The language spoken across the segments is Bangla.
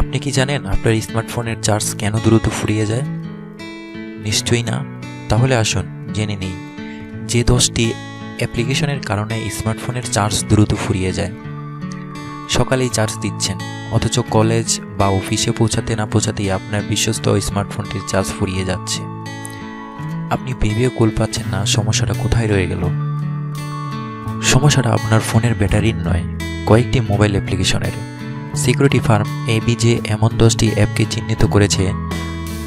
আপনি কি জানেন আপনার স্মার্টফোনের চার্জ কেন দ্রুত ফুরিয়ে যায়? নিশ্চয়ই না। তাহলে আসুন, জেনে নেই। যে দশটি অ্যাপ্লিকেশনের কারণে স্মার্টফোনের চার্জ দ্রুত ফুরিয়ে যায়। সকালেই চার্জ দিচ্ছেন, অথচ কলেজ বা অফিসে পৌঁছাতে না পৌঁছাতেই আপনার বিশ্বস্ত স্মার্টফোনটির চার্জ ফুরিয়ে যাচ্ছে। আপনি ভেবেও কুল পাচ্ছেন না সমস্যাটা কোথায় রয়ে গেল। সমস্যাটা আপনার ফোনের ব্যাটারির নয়, কয়েকটি মোবাইল অ্যাপ্লিকেশনের। সিকিউরিটি ফার্ম এবিজে এমন দশটি অ্যাপকে চিহ্নিত করেছে,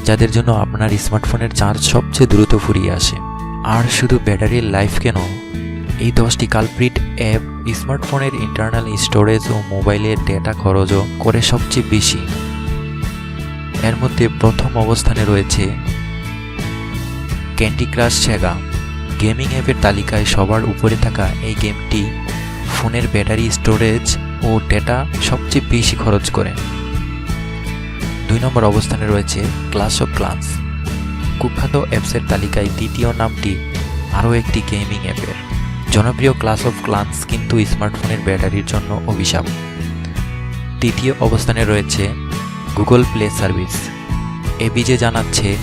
যাদের জন্য আপনার স্মার্টফোনের চার্জ সবচেয়ে দ্রুত ফুরিয়ে আসে। আর শুধু ব্যাটারির লাইফ কেন? এই দশটি কালপ্রিট অ্যাপ স্মার্টফোনের ইন্টারনাল স্টোরেজ ও মোবাইলের ডেটা খরচও করে সবচেয়ে বেশি। এর মধ্যে প্রথম অবস্থানে রয়েছে ক্যান্ডি ক্রাশ সেগা। গেমিং অ্যাপের তালিকায় সবার উপরে থাকা এই গেমটি ফোনের ব্যাটারি স্টোরেজ ও ডেটা সবচেয়ে বেশি খরচ করে। দুই নম্বর অবস্থানে রয়েছে ক্লাস অফ ক্লান্স কুখ্যাত অ্যাপসের তালিকায় দ্বিতীয় নামটি আরও একটি গেমিং অ্যাপের। জনপ্রিয় ক্লাস অফ ক্লান্স কিন্তু স্মার্টফোনের ব্যাটারির জন্য অভিশাপ। তৃতীয় অবস্থানে রয়েছে গুগল প্লে সার্ভিস এবিজে জানাচ্ছে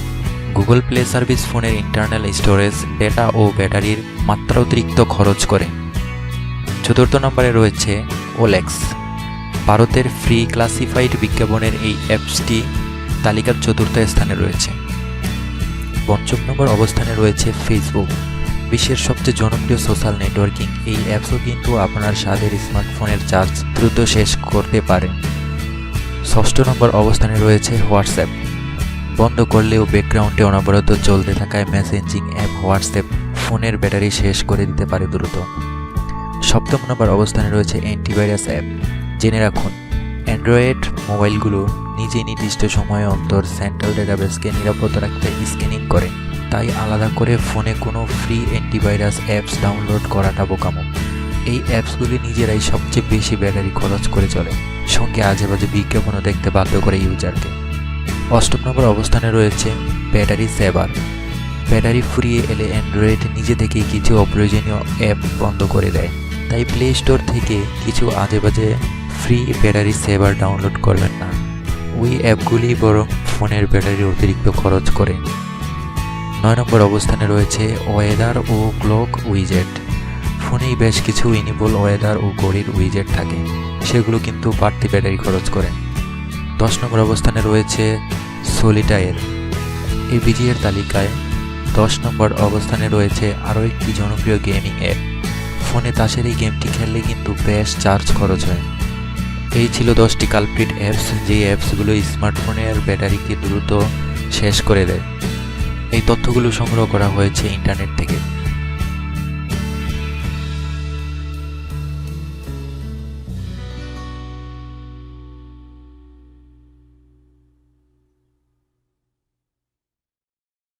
গুগল প্লে সার্ভিস ফোনের ইন্টারনাল স্টোরেজ ডেটা ও ব্যাটারির মাত্রাতিরিক্ত খরচ করে। চতুর্থ নম্বরে রয়েছে ওলেক্স, ভারতের ফ্রি ক্লাসিফাইড বিজ্ঞাপনের এই অ্যাপসটি তালিকার চতুর্থ স্থানে রয়েছে। পঞ্চম নম্বর অবস্থানে রয়েছে ফেসবুক, বিশ্বের সবচেয়ে জনপ্রিয় সোশ্যাল নেটওয়ার্কিং। এই অ্যাপসও কিন্তু আপনার স্বাদের স্মার্টফোনের চার্জ দ্রুত শেষ করতে পারে। ষষ্ঠ নম্বর অবস্থানে রয়েছে হোয়াটসঅ্যাপ। বন্ধ করলেও ব্যাকগ্রাউন্ডে অনবরত চলতে থাকায় মেসেঞ্জিং অ্যাপ হোয়াটসঅ্যাপ ফোনের ব্যাটারি শেষ করে দিতে পারে দ্রুত। সপ্তম নম্বর অবস্থানে রয়েছে অ্যান্টিভাইরাস অ্যাপ জেনে রাখুন, অ্যান্ড্রয়েড মোবাইলগুলো নিজেই নির্দিষ্ট সময় অন্তর সেন্ট্রাল ডেটাবেসকে নিরাপদ রাখতে স্ক্যানিং করে। তাই আলাদা করে ফোনে কোনো ফ্রি অ্যান্টিভাইরাস অ্যাপস ডাউনলোড করাটা বোকামো। এই অ্যাপসগুলি নিজেরাই সবচেয়ে বেশি ব্যাটারি খরচ করে চলে। সঙ্গে আজে বাজে বিজ্ঞাপনও দেখতে বাধ্য করে ইউজারকে। অষ্টম নম্বর অবস্থানে রয়েছে ব্যাটারি সেভার। ব্যাটারি ফুরিয়ে এলে অ্যান্ড্রয়েড নিজে থেকেই কিছু অপ্রয়োজনীয় অ্যাপ বন্ধ করে দেয়। তাই প্লে স্টোর থেকে কিছু আজে বাজে ফ্রি ব্যাটারি সেভার ডাউনলোড করবেন না। ওই অ্যাপগুলি বরং ফোনের ব্যাটারি অতিরিক্ত খরচ করে। নয় নম্বর অবস্থানে রয়েছে ওয়েদার ও ক্লক উইজেট ফোনেই বেশ কিছু ইনিবল ওয়েদার ও ঘড়ির উইজেট থাকে। সেগুলো কিন্তু বাড়তি ব্যাটারি খরচ করে। দশ নম্বর অবস্থানে রয়েছে সোলিটায়ের এই বিজিএর তালিকায় দশ নম্বর অবস্থানে রয়েছে আরও একটি জনপ্রিয় গেমিং অ্যাপ ফোনে তাসের এই গেমটি খেললে কিন্তু বেশ চার্জ খরচ হয়। এই ছিল দশটি কালপ্রিট অ্যাপস যে অ্যাপসগুলো স্মার্টফোনের ব্যাটারিকে দ্রুত শেষ করে দেয়। এই তথ্যগুলো সংগ্রহ করা হয়েছে ইন্টারনেট থেকে।